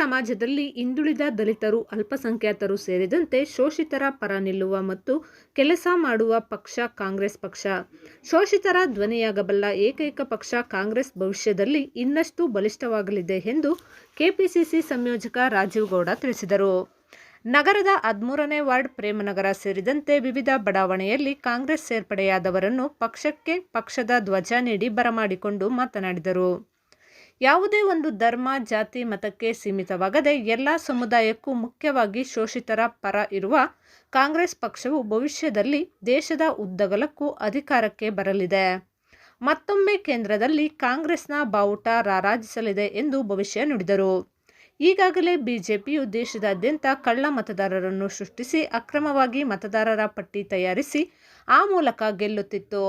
ಸಮಾಜದಲ್ಲಿ ಹಿಂದುಳಿದ ದಲಿತರು, ಅಲ್ಪಸಂಖ್ಯಾತರು ಸೇರಿದಂತೆ ಶೋಷಿತರ ಪರ ನಿಲ್ಲುವ ಮತ್ತು ಕೆಲಸ ಮಾಡುವ ಪಕ್ಷ ಕಾಂಗ್ರೆಸ್ ಪಕ್ಷ. ಶೋಷಿತರ ಧ್ವನಿಯಾಗಬಲ್ಲ ಏಕೈಕ ಪಕ್ಷ ಕಾಂಗ್ರೆಸ್ ಭವಿಷ್ಯದಲ್ಲಿ ಇನ್ನಷ್ಟು ಬಲಿಷ್ಠವಾಗಲಿದೆ ಎಂದು ಕೆಪಿಸಿಸಿ ಸಂಯೋಜಕ ರಾಜೀವ್ ಗೌಡ ತಿಳಿಸಿದರು. ನಗರದ ಹದಿಮೂರನೇ ವಾರ್ಡ್ ಪ್ರೇಮನಗರ ಸೇರಿದಂತೆ ವಿವಿಧ ಬಡಾವಣೆಯಲ್ಲಿ ಕಾಂಗ್ರೆಸ್ ಸೇರ್ಪಡೆಯಾದವರನ್ನು ಪಕ್ಷಕ್ಕೆ ಪಕ್ಷದ ಧ್ವಜ ನೀಡಿ ಬರಮಾಡಿಕೊಂಡು ಮಾತನಾಡಿದರು. ಯಾವುದೇ ಒಂದು ಧರ್ಮ, ಜಾತಿ, ಮತಕ್ಕೆ ಸೀಮಿತವಾಗದೆ ಎಲ್ಲ ಸಮುದಾಯಕ್ಕೂ ಮುಖ್ಯವಾಗಿ ಶೋಷಿತರ ಪರ ಇರುವ ಕಾಂಗ್ರೆಸ್ ಪಕ್ಷವು ಭವಿಷ್ಯದಲ್ಲಿ ದೇಶದ ಉದ್ದಗಲಕ್ಕೂ ಅಧಿಕಾರಕ್ಕೆ ಬರಲಿದೆ. ಮತ್ತೊಮ್ಮೆ ಕೇಂದ್ರದಲ್ಲಿ ಕಾಂಗ್ರೆಸ್ನ ಬಾವುಟ ರಾರಾಜಿಸಲಿದೆ ಎಂದು ಭವಿಷ್ಯ ನುಡಿದರು. ಈಗಾಗಲೇ ಬಿಜೆಪಿಯು ದೇಶದಾದ್ಯಂತ ಕಳ್ಳ ಮತದಾರರನ್ನು ಸೃಷ್ಟಿಸಿ ಅಕ್ರಮವಾಗಿ ಮತದಾರರ ಪಟ್ಟಿ ತಯಾರಿಸಿ ಆ ಮೂಲಕ ಗೆಲ್ಲುತ್ತಿತ್ತು.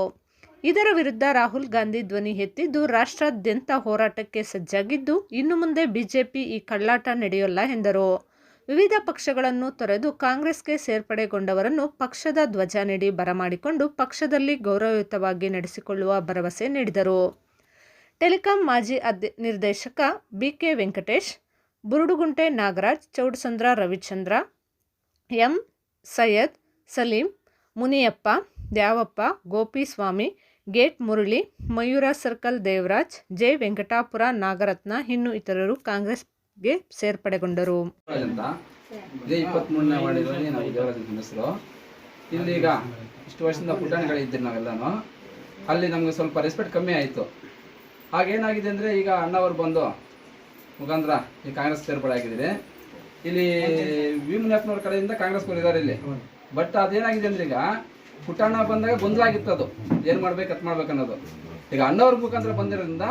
ಇದರ ವಿರುದ್ಧ ರಾಹುಲ್ ಗಾಂಧಿ ಧ್ವನಿ ಎತ್ತಿದ್ದು, ರಾಷ್ಟ್ರಾದ್ಯಂತ ಹೋರಾಟಕ್ಕೆ ಸಜ್ಜಾಗಿದ್ದು, ಇನ್ನು ಮುಂದೆ ಬಿಜೆಪಿ ಈ ಕಳ್ಳಾಟ ನಡೆಯೋಲ್ಲ ಎಂದರು. ವಿವಿಧ ಪಕ್ಷಗಳನ್ನು ತೊರೆದು ಕಾಂಗ್ರೆಸ್ಗೆ ಸೇರ್ಪಡೆಗೊಂಡವರನ್ನು ಪಕ್ಷದ ಧ್ವಜ ನೀಡಿ ಬರಮಾಡಿಕೊಂಡು ಪಕ್ಷದಲ್ಲಿ ಗೌರವಯುತವಾಗಿ ನಡೆಸಿಕೊಳ್ಳುವ ಭರವಸೆ ನೀಡಿದರು. ಟೆಲಿಕಾಂ ಮಾಜಿ ಅಧ್ಯ ನಿರ್ದೇಶಕ B K Venkatesh, Burudugunte Nagaraj, Chowdasandra Ravichandra, M Syed Saleem, Muniyappa, Dyavappa Gopiswamy gate Murali Mayura circle Devaraj J Venkatapura Nagarathna ಇನ್ನು ಇತರರು ಕಾಂಗ್ರೆಸ್ಗೆ ಸೇರ್ಪಡೆಗೊಂಡರು. ದೇವರಾಜ್ ಅಂತ ಇದೇ ಇಪ್ಪತ್ಮೂರನೇ ವಾರ್ಡಿನಲ್ಲಿ ನಾವು ದೇವರಾಜ್ ಅಂತ ಹೆಸರು. ಇಲ್ಲಿ ಈಗ ಇಷ್ಟು ವರ್ಷದಿಂದ ಪುಟಾಣಿಗಳಿದ್ದೀವಿ ನಾವೆಲ್ಲನೂ. ಅಲ್ಲಿ ನಮಗೆ ಸ್ವಲ್ಪ ರೆಸ್ಪೆಕ್ಟ್ ಕಮ್ಮಿ ಆಯಿತು. ಆಗೇನಾಗಿದೆ ಅಂದರೆ ಈಗ ಅಣ್ಣವರು ಬಂದು ಮುಖಾಂತರ ಈ ಕಾಂಗ್ರೆಸ್ ಸೇರ್ಪಡೆ ಆಗಿದ್ದೀರಿ. ಇಲ್ಲಿ ವಿ ಮುನಿಯಪ್ಪನವ್ರ ಕಡೆಯಿಂದ ಕಾಂಗ್ರೆಸ್ ಇದ್ದಾರೆ ಇಲ್ಲಿ. ಬಟ್ ಅದೇನಾಗಿದೆ ಅಂದ್ರೆ ಈಗ ಪುಟ್ಟಣ್ಣ ಬಂದಾಗ ಗೊಂದಲ ಆಗಿತ್ತು ಅದು. ಏನು ಮಾಡ್ಬೇಕು ಅತ್ ಮಾಡ್ಬೇಕು ಅನ್ನೋದು. ಈಗ ಅಣ್ಣವ್ರ ಮುಖಾಂತರ ಬಂದಿರೋದ್ರಿಂದ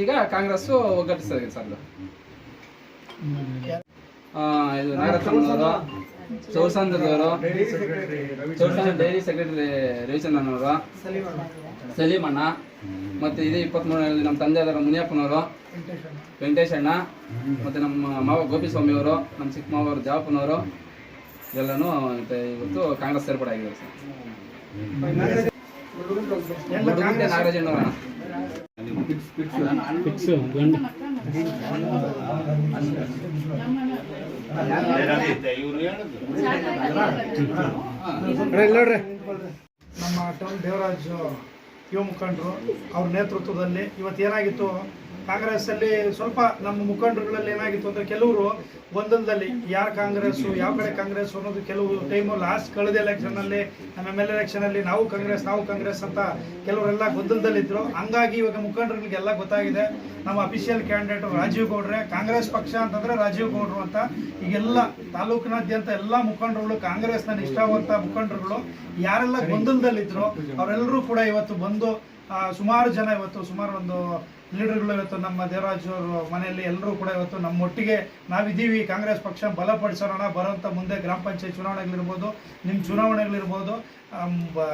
ಈಗ ಕಾಂಗ್ರೆಸ್ ಒಗ್ಗಟ್ಟಿಸ್ತಾರೆ ಸರ್ ಇದು. ನಾಗರತ್ನವರು ಚೌಸಂದ್ರ ಡೈರಿ ಸೆಕ್ರೆಟರಿ ರವಿಚಂದ್ರನವರು ಸಲೀಮಣ್ಣ ಮತ್ತು ಇದೇ ಇಪ್ಪತ್ಮೂರರಲ್ಲಿ ನಮ್ಮ ತಂದೆ ಆದರ ಮುನಿಯಪ್ಪನವರು, ವೆಂಕಟೇಶ್ ಅಣ್ಣ, ಮತ್ತೆ ನಮ್ಮ ಮಾವ ಗೋಪಿಸ್ವಾಮಿ ಅವರು, ನಮ್ಮ ಚಿಕ್ಕ ಅವರು ಜಾವಪ್ಪನವರು, ಎಲ್ಲನೂ ಇವತ್ತು ಕಾಂಗ್ರೆಸ್ ಸೇರ್ಪಡೆ ಆಗಿದ್ದಾರೆ ಸರ್. ನಮ್ಮ ಟೌನ್ ದೇವರಾಜ್ ಯುವ ಮುಖಂಡರು ಅವ್ರ ನೇತೃತ್ವದಲ್ಲಿ ಇವತ್ತು ಏನಾಗಿತ್ತು? ಕಾಂಗ್ರೆಸ್ಸಲ್ಲಿ ಸ್ವಲ್ಪ ನಮ್ಮ ಮುಖಂಡರುಗಳಲ್ಲಿ ಏನಾಗಿತ್ತು ಅಂದರೆ ಕೆಲವರು ಒಂದೊಂದಲ್ಲಿ ಯಾರು ಕಾಂಗ್ರೆಸ್ ಯಾವ ಕಡೆ ಕಾಂಗ್ರೆಸ್ ಅನ್ನೋದು ಕೆಲವು ಟೈಮು ಲಾಸ್ಟ್ ಕಳೆದ ಎಲೆಕ್ಷನಲ್ಲಿ ನಮ್ಮ ಎಂ ಎಲ್ ಎಲೆಕ್ಷನಲ್ಲಿ ನಾವು ಕಾಂಗ್ರೆಸ್ ನಾವು ಕಾಂಗ್ರೆಸ್ ಅಂತ ಕೆಲವರೆಲ್ಲ ಗೊಂದಲದಲ್ಲಿದ್ದರು ಹಂಗಾಗಿ ಇವಾಗ ಮುಖಂಡರುಗಳಿಗೆಲ್ಲ ಗೊತ್ತಾಗಿದೆ. ನಮ್ಮ ಅಫಿಷಿಯಲ್ ಕ್ಯಾಂಡಿಡೇಟ್ ರಾಜೀವ್ ಗೌಡ್ರೆ, ಕಾಂಗ್ರೆಸ್ ಪಕ್ಷ ಅಂತಂದ್ರೆ ರಾಜೀವ್ ಗೌಡ್ರು ಅಂತ. ಈಗೆಲ್ಲ ತಾಲೂಕಿನಾದ್ಯಂತ ಎಲ್ಲ ಮುಖಂಡರುಗಳು ಕಾಂಗ್ರೆಸ್ನ ನಿಷ್ಠಾವಂತ ಮುಖಂಡರುಗಳು, ಯಾರೆಲ್ಲ ಗೊಂದಲದಲ್ಲಿದ್ರು, ಅವರೆಲ್ಲರೂ ಕೂಡ ಇವತ್ತು ಬಂದು ಸುಮಾರು ಜನ ಇವತ್ತು ಸುಮಾರು ಒಂದು ಲೀಡರ್ಗಳು ಇವತ್ತು ನಮ್ಮ ದೇವರಾಜ್ ಅವರು ಮನೆಯಲ್ಲಿ ಎಲ್ಲರೂ ಕೂಡ ಇವತ್ತು ನಮ್ಮೊಟ್ಟಿಗೆ ನಾವಿದ್ದೀವಿ. ಕಾಂಗ್ರೆಸ್ ಪಕ್ಷ ಬಲಪಡಿಸೋಣ ಬರೋಂಥ ಮುಂದೆ ಗ್ರಾಮ ಪಂಚಾಯತ್ ಚುನಾವಣೆಗಳಿರ್ಬೋದು, ನಿಮ್ಮ ಚುನಾವಣೆಗಳಿರ್ಬೋದು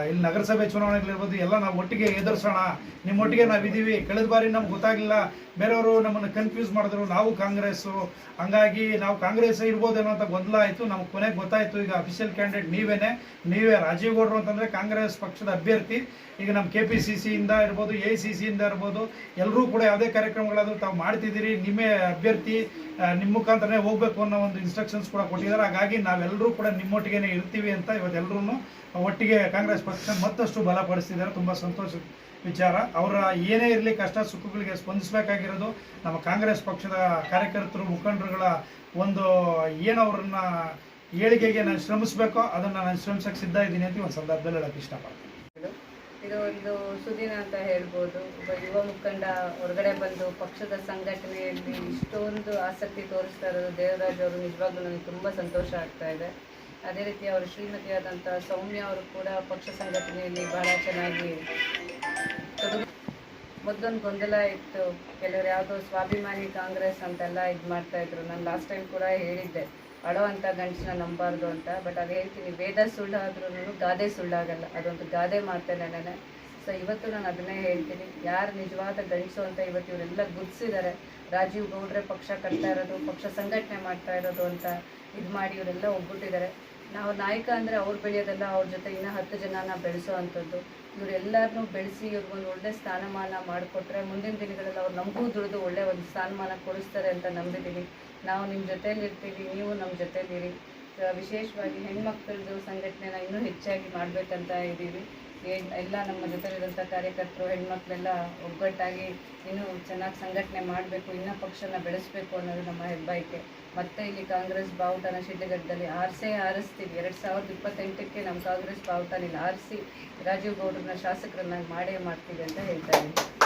ಇಲ್ಲಿ ನಗರಸಭೆ ಚುನಾವಣೆಗಳಿರ್ಬೋದು, ಎಲ್ಲ ನಾವು ಒಟ್ಟಿಗೆ ಎದುರಿಸೋಣ. ನಿಮ್ಮೊಟ್ಟಿಗೆ ನಾವಿದ್ದೀವಿ. ಕಳೆದ ಬಾರಿ ನಮ್ಗೆ ಗೊತ್ತಾಗಿಲ್ಲ ಬೇರೆಯವರು ನಮ್ಮನ್ನು ಕನ್ಫ್ಯೂಸ್ ಮಾಡಿದ್ರು. ನಾವು ಕಾಂಗ್ರೆಸ್ಸು. ಹಂಗಾಗಿ ನಾವು ಕಾಂಗ್ರೆಸ್ ಇರ್ಬೋದೇನೋ ಅಂತ ಗೊಂದಲ ಆಯಿತು. ನಮ್ಗೆ ಕೊನೆಗೆ ಗೊತ್ತಾಯಿತು. ಈಗ ಅಫಿಷಿಯಲ್ ಕ್ಯಾಂಡಿಡೇಟ್ ನೀವೇನೆ. ನೀವೇ ರಾಜೀವ್ ಗೌಡರು ಅಂತಂದರೆ ಕಾಂಗ್ರೆಸ್ ಪಕ್ಷದ ಅಭ್ಯರ್ಥಿ. ಈಗ ನಮ್ಮ ಕೆ ಪಿ ಸಿ ಸಿಯಿಂದ ಇರ್ಬೋದು ಎ ಸಿ ಸಿಯಿಂದ ಇರ್ಬೋದು ಎಲ್ಲರೂ ಕೂಡ ಯಾವುದೇ ಕಾರ್ಯಕ್ರಮಗಳಾದರೂ ತಾವು ಮಾಡ್ತಿದ್ದೀರಿ, ನಿಮ್ಮೇ ಅಭ್ಯರ್ಥಿ ನಿಮ್ಮ ಮುಖಾಂತರನೇ ಹೋಗ್ಬೇಕು ಅನ್ನೋ ಒಂದು ಇನ್ಸ್ಟ್ರಕ್ಷನ್ಸ್ ಕೂಡ ಕೊಟ್ಟಿದ್ದಾರೆ. ಹಾಗಾಗಿ ನಾವೆಲ್ಲರೂ ಕೂಡ ನಿಮ್ಮೊಟ್ಟಿಗೆ ಇರ್ತೀವಿ ಅಂತ ಇವತ್ತೆಲ್ಲರೂ ಒಟ್ಟಿಗೆ ಕಾಂಗ್ರೆಸ್ ಪಕ್ಷ ಮತ್ತಷ್ಟು ಬಲಪಡಿಸ್ತಿದ್ದಾರೆ. ತುಂಬ ಸಂತೋಷ ವಿಚಾರ. ಅವರ ಏನೇ ಇರಲಿ ಕಷ್ಟ ಸುಖಗಳಿಗೆ ಸ್ಪಂದಿಸಬೇಕಾಗಿರೋದು ನಮ್ಮ ಕಾಂಗ್ರೆಸ್ ಪಕ್ಷದ ಕಾರ್ಯಕರ್ತರು, ಮುಖಂಡರುಗಳ ಒಂದು ಏನು ಅವರನ್ನು ಏಳಿಗೆಗೆ ನಾನು ಶ್ರಮಿಸಬೇಕೋ ಅದನ್ನು ನಾನು ಶ್ರಮಿಸಕ್ಕೆ ಸಿದ್ಧ ಇದ್ದೀನಿ ಅಂತ ಒಂದು ಸಂದರ್ಭದಲ್ಲಿ ಹೇಳೋಕ್ಕೆ ಇಷ್ಟಪಡ್ತೀನಿ. ಇದು ಒಂದು ಸುದಿನ ಅಂತ ಹೇಳ್ಬೋದು. ಒಬ್ಬ ಯುವ ಮುಖಂಡ ಹೊರಗಡೆ ಬಂದು ಪಕ್ಷದ ಸಂಘಟನೆಯಲ್ಲಿ ಇಷ್ಟೊಂದು ಆಸಕ್ತಿ ತೋರಿಸ್ತಾ ಇರೋದು ದೇವರಾಜ್ ಅವರು ನಿಜವಾಗ್ಲೂ ನನಗೆ ತುಂಬ ಸಂತೋಷ ಆಗ್ತಾ ಇದೆ. ಅದೇ ರೀತಿ ಅವರು ಶ್ರೀಮತಿಯಾದಂಥ ಸೌಮ್ಯ ಅವರು ಕೂಡ ಪಕ್ಷ ಸಂಘಟನೆಯಲ್ಲಿ ಬಹಳ ಚೆನ್ನಾಗಿ ಮೊದಲೊಂದು ಗೊಂದಲ ಇತ್ತು. ಕೆಲವರು ಯಾವುದೋ ಸ್ವಾಭಿಮಾನಿ ಕಾಂಗ್ರೆಸ್ ಅಂತೆಲ್ಲ ಇದು ಮಾಡ್ತಾ ಇದ್ರು. ನಾನು ಲಾಸ್ಟ್ ಟೈಮ್ ಕೂಡ ಹೇಳಿದ್ದೆ. ಅಳೋ ಅಂತ ಗಂಡಸನ್ನ ನಂಬಾರ್ದು ಅಂತ ಬಟ್ ಅದು ಹೇಳ್ತೀನಿ, ವೇದ ಸುಳ್ಳಾದ್ರೂ ಗಾದೆ ಸುಳ್ಳಾಗಲ್ಲ, ಅದೊಂದು ಗಾದೆ ಮಾತೇನೆ ನಾನು ಸೊ ಇವತ್ತು ನಾನು ಅದನ್ನೇ ಹೇಳ್ತೀನಿ, ಯಾರು ನಿಜವಾದ ಗಂಡಸು ಅಂತ ಇವತ್ತು ಇವರೆಲ್ಲ ಗುರ್ಸಿದ್ದಾರೆ ರಾಜೀವ್ ಗೌಡ್ರೆ ಪಕ್ಷ ಕಟ್ತಾ ಇರೋದು, ಪಕ್ಷ ಸಂಘಟನೆ ಮಾಡ್ತಾ ಇರೋದು ಅಂತ ಇದು ಮಾಡಿ ಇವರೆಲ್ಲ ಒಗ್ಗಟ್ಟಿದ್ದಾರೆ ನಾವು ನಾಯಕ ಅಂದರೆ ಅವ್ರು ಬೆಳೆಯೋದಲ್ಲ, ಅವ್ರ ಜೊತೆ ಇನ್ನೂ ಹತ್ತು ಜನನ ಬೆಳೆಸೋ ಅಂಥದ್ದು. ಇವರೆಲ್ಲರನ್ನೂ ಬೆಳೆಸಿ ಇವ್ರಿಗೊಂದು ಒಳ್ಳೆ ಸ್ಥಾನಮಾನ ಮಾಡಿಕೊಟ್ರೆ ಮುಂದಿನ ದಿನಗಳಲ್ಲಿ ಅವ್ರು ನಮಗೂ ದುಡಿದು ಒಳ್ಳೆ ಒಂದು ಸ್ಥಾನಮಾನ ಕೊಡಿಸ್ತಾರೆ ಅಂತ ನಂಬಿದ್ದೀನಿ ನಾವು ನಿಮ್ಮ ಜೊತೇಲಿ ಇರ್ತೀವಿ, ನೀವು ನಮ್ಮ ಜೊತೇಲಿರಿ. ವಿಶೇಷವಾಗಿ ಹೆಣ್ಮಕ್ಳದ್ದು ಸಂಘಟನೆನ ಇನ್ನೂ ಹೆಚ್ಚಾಗಿ ಮಾಡಬೇಕಂತ ಇದ್ದೀವಿ ಎಲ್ಲ ನಮ್ಮ ಜೊತೆಲಿರುವಂಥ ಕಾರ್ಯಕರ್ತರು, ಹೆಣ್ಮಕ್ಳೆಲ್ಲ ಒಗ್ಗಟ್ಟಾಗಿ ಇನ್ನೂ ಚೆನ್ನಾಗಿ ಸಂಘಟನೆ ಮಾಡಬೇಕು, ಇನ್ನೂ ಪಕ್ಷನ ಬೆಳೆಸಬೇಕು ಅನ್ನೋದು ನಮ್ಮ ಹೆಬ್ಬಯಕೆ. ಮತ್ತೆ ಇಲ್ಲಿ ಕಾಂಗ್ರೆಸ್ ಬಾವುಟನ ಶಿಡ್ಲಘಟ್ಟದಲ್ಲಿ ಆರಿಸೇ ಆರಿಸ್ತೀವಿ. ಎರಡ್ ಸಾವಿರದ ಇಪ್ಪತ್ತೆಂಟಕ್ಕೆ ನಮ್ಮ ಕಾಂಗ್ರೆಸ್ ಬಾವುಟನ ಇಲ್ಲಿ ಆರಿಸಿ ರಾಜೀವ್ ಗೌಡ್ರನ್ನ ಶಾಸಕರನ್ನಾಗಿ ಮಾಡೇ ಮಾಡ್ತೀವಿ ಅಂತ ಹೇಳ್ತಾ ಇದ್ದೀನಿ.